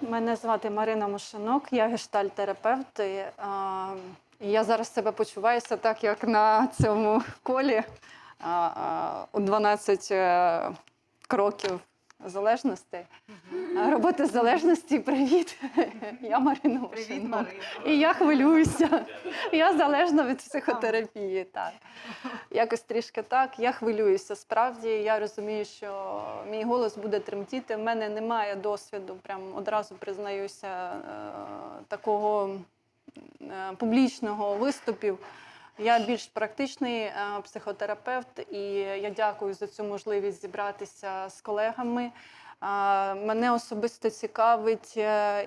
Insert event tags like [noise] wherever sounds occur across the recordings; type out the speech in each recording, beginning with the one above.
Мене звати Марина Мошинок, я гештальтерапевт. І, а, і я зараз себе почуваюся так, як на цьому колі а, а, у 12 е, кроків залежності. Роботи залежності, привіт. Я Марина Привіт, Марина. І я хвилююся. Я залежна від психотерапії. Так. Якось трішки так. Я хвилююся. Справді я розумію, що мій голос буде тремтіти. В мене немає досвіду, прям одразу признаюся, е, такого е, публічного виступів. Я більш практичний е, психотерапевт, і я дякую за цю можливість зібратися з колегами. Мене особисто цікавить,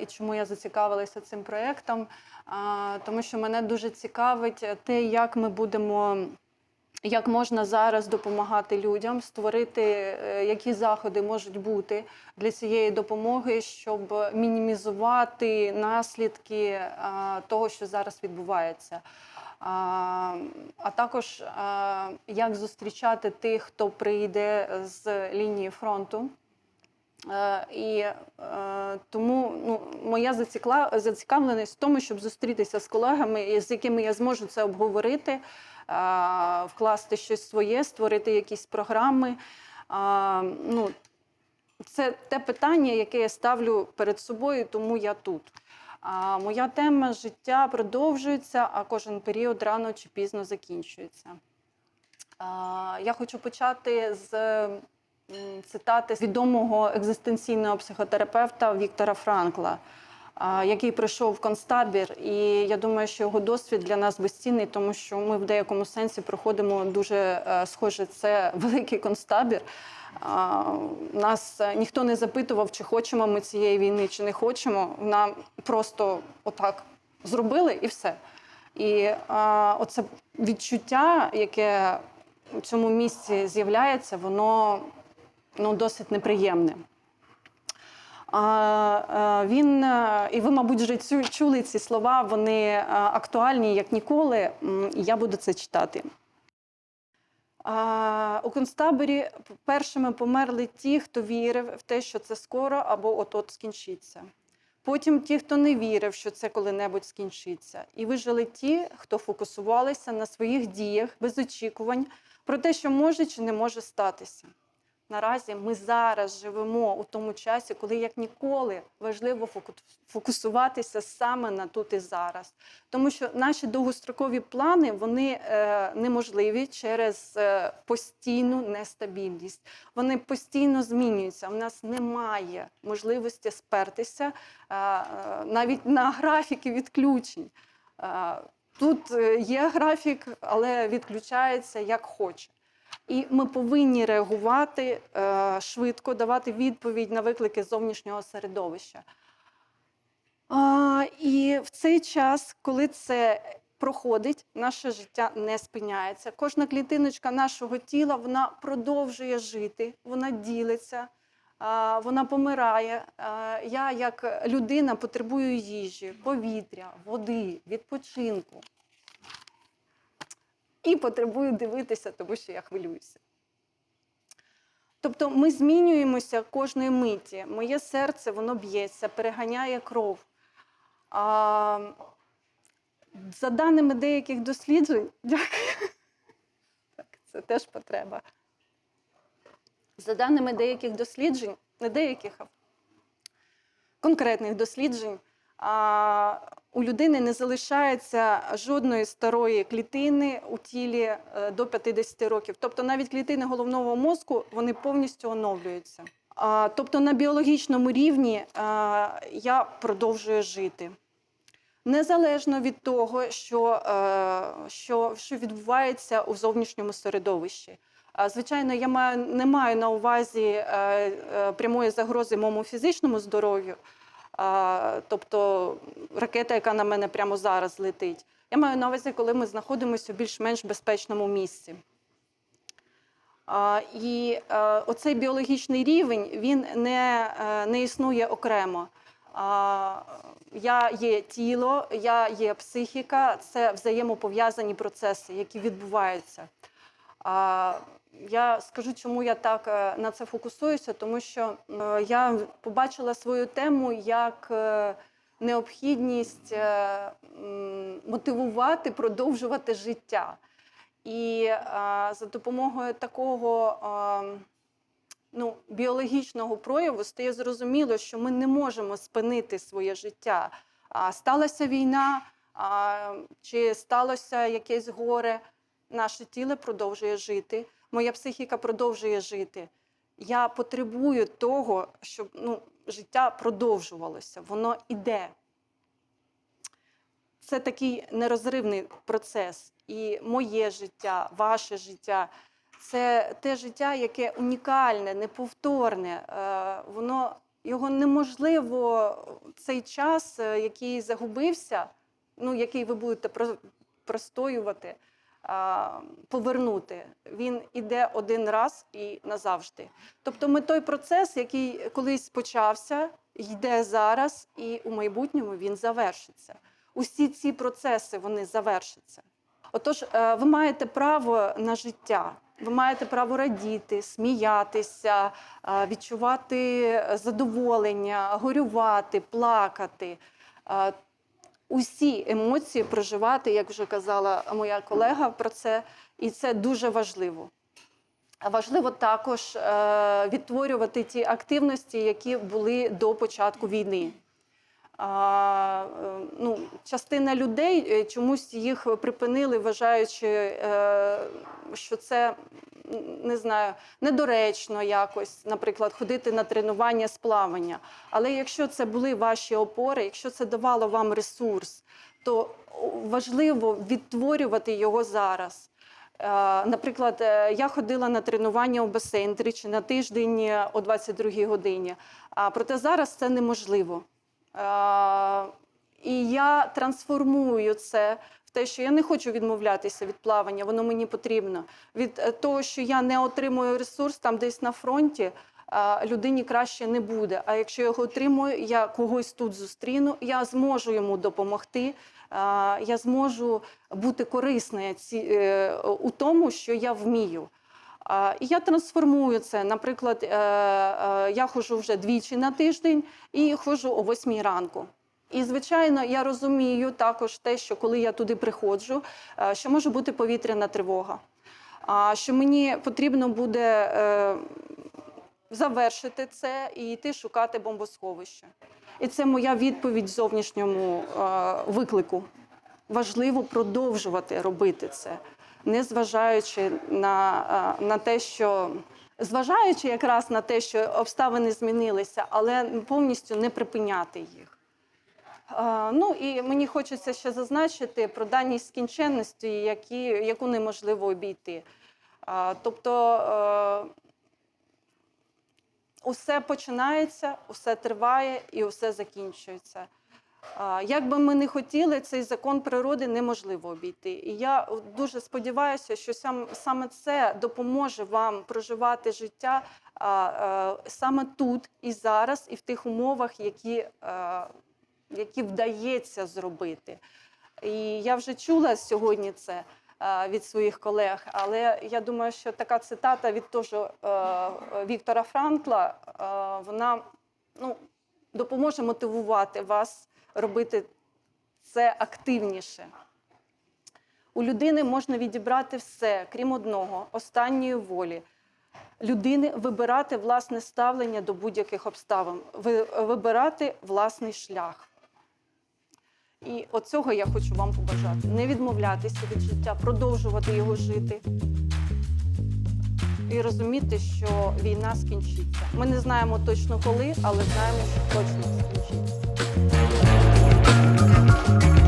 і чому я зацікавилася цим проєктом, тому що мене дуже цікавить те, як ми будемо. Як можна зараз допомагати людям, створити е, які заходи можуть бути для цієї допомоги, щоб мінімізувати наслідки е, того, що зараз відбувається. А, а також а, як зустрічати тих, хто прийде з лінії фронту. Е, І е, тому ну, моя зацікавленість в тому, щоб зустрітися з колегами, з якими я зможу це обговорити, е, вкласти щось своє, створити якісь програми. Ну, це те питання, яке я ставлю перед собою, тому я тут. А моя тема життя продовжується, а кожен період рано чи пізно закінчується. Я хочу почати з цитати відомого екзистенційного психотерапевта Віктора Франкла, який пройшов концтабір. І я думаю, що його досвід для нас безцінний, тому що ми в деякому сенсі проходимо дуже е, схоже. Це [laughs] великий концтабір. Нас е, ніхто не запитував, чи хочемо ми цієї війни, чи не хочемо. Нам просто отак зробили і все. І а, оце відчуття, яке у цьому місці з'являється, воно ну, досить неприємне. А, він, е, і ви, мабуть, вже чули ці слова, вони е, актуальні як ніколи. Я буду це читати. У концтаборі першими померли ті, хто вірив в те, що це скоро або от-от скінчиться. Потім ті, хто не вірив, що це коли-небудь скінчиться. І вижили ті, хто фокусувалися на своїх діях без очікувань про те, що може чи не може статися. Наразі ми зараз живемо у тому часі, коли як ніколи важливо фокусуватися саме на тут і зараз. Тому що наші довгострокові плани вони е, неможливі через е, постійну нестабільність. Вони постійно змінюються. У нас немає можливості спертися е, навіть на графіки відключень. Тут є графік, але відключається як хоче. І ми повинні реагувати е, швидко, давати відповідь на виклики зовнішнього середовища. І в цей час, коли це проходить, наше життя не спиняється. Кожна клітиночка нашого тіла вона продовжує жити, вона ділиться, вона помирає. Я, як людина, потребую їжі, повітря, води, відпочинку. І потребую дивитися, тому що я хвилююся. Тобто ми змінюємося кожної миті. Моє серце воно б'ється, переганяє кров. А, за даними деяких досліджень, [laughs] дякую. Так, це теж потреба. За даними деяких досліджень, не деяких, а конкретних досліджень, а, у людини не залишається жодної старої клітини у тілі е, до 50 років. Тобто навіть клітини головного мозку вони повністю оновлюються. Тобто на біологічному рівні я продовжую жити. Незалежно від того, що, е, що, що відбувається у зовнішньому середовищі. Звичайно, я маю, не маю на увазі е, е, прямої загрози моєму фізичному здоров'ю, тобто ракета, яка на мене прямо зараз летить. Я маю на увазі, коли ми знаходимося у більш-менш безпечному місці. І е, оцей біологічний рівень він не, е, не існує окремо. Я є тіло, я є психіка, це взаємопов'язані процеси, які відбуваються. Я скажу, чому я так е, на це фокусуюся, тому що е, я побачила свою тему як е, необхідність мотивувати, продовжувати життя. І за допомогою такого ну, біологічного прояву стає зрозуміло, що ми не можемо спинити своє життя. А сталася війна, чи сталося якесь горе, наше тіло продовжує жити, моя психіка продовжує жити. Я потребую того, щоб ну, життя продовжувалося, воно іде. Це такий нерозривний процес. І моє життя, ваше життя це те життя, яке унікальне, неповторне. Е, Воно його неможливо цей час, е, який загубився, ну який ви будете простоювати, повернути. Він іде один раз і назавжди. Тобто, ми той процес, який колись почався, йде зараз, і у майбутньому він завершиться. Усі ці процеси вони завершаться. Отож, е, ви маєте право на життя. Ви маєте право радіти, сміятися, е, відчувати задоволення, горювати, плакати. Усі емоції проживати, як вже казала моя колега про це, і це дуже важливо. Важливо також е, відтворювати ті активності, які були до початку війни. Е, ну, частина людей е, чомусь їх припинили, вважаючи, е, що це не знаю, недоречно якось, наприклад, ходити на тренування з плавання. Але якщо це були ваші опори, якщо це давало вам ресурс, то важливо відтворювати його зараз. Наприклад, я ходила на тренування у басейн тричі на тиждень о 22 годині. А проте зараз це неможливо. Е, І я трансформую це в те, що я не хочу відмовлятися від плавання, воно мені потрібно. Від е, того, що я не отримую ресурс там десь на фронті, е, людині краще не буде. А якщо я його отримую, я когось тут зустріну, я зможу йому допомогти. Я зможу бути корисною е, у тому, що я вмію. І я трансформую це. Наприклад, е, е, я ходжу вже двічі на тиждень і ходжу о 8 ранку. І, звичайно, я розумію також те, що коли я туди приходжу, е, що може бути повітряна тривога, що мені потрібно буде завершити це і йти шукати бомбосховище. І це моя відповідь зовнішньому виклику. Важливо продовжувати робити це, не зважаючи на, е, на те, що зважаючи якраз на те, що обставини змінилися, але повністю не припиняти їх. Е, Ну і мені хочеться ще зазначити про даність скінченності, які, яку неможливо обійти. Е, Тобто усе починається, усе триває і усе закінчується. Як би ми не хотіли, цей закон природи неможливо обійти. І я дуже сподіваюся, що сам, саме це допоможе вам проживати життя саме тут і зараз, і в тих умовах, які, які вдається зробити. І я вже чула сьогодні це від своїх колег, але я думаю, що така цитата від того ж, е, Віктора Франкла, вона ну, допоможе мотивувати вас робити це активніше. У людини можна відібрати все, крім одного останньої волі. Людини вибирати власне ставлення до будь-яких обставин, вибирати власний шлях. І оцього я хочу вам побажати: не відмовлятися від життя, продовжувати його жити і розуміти, що війна скінчиться. Ми не знаємо точно коли, але знаємо, що точно Thank you.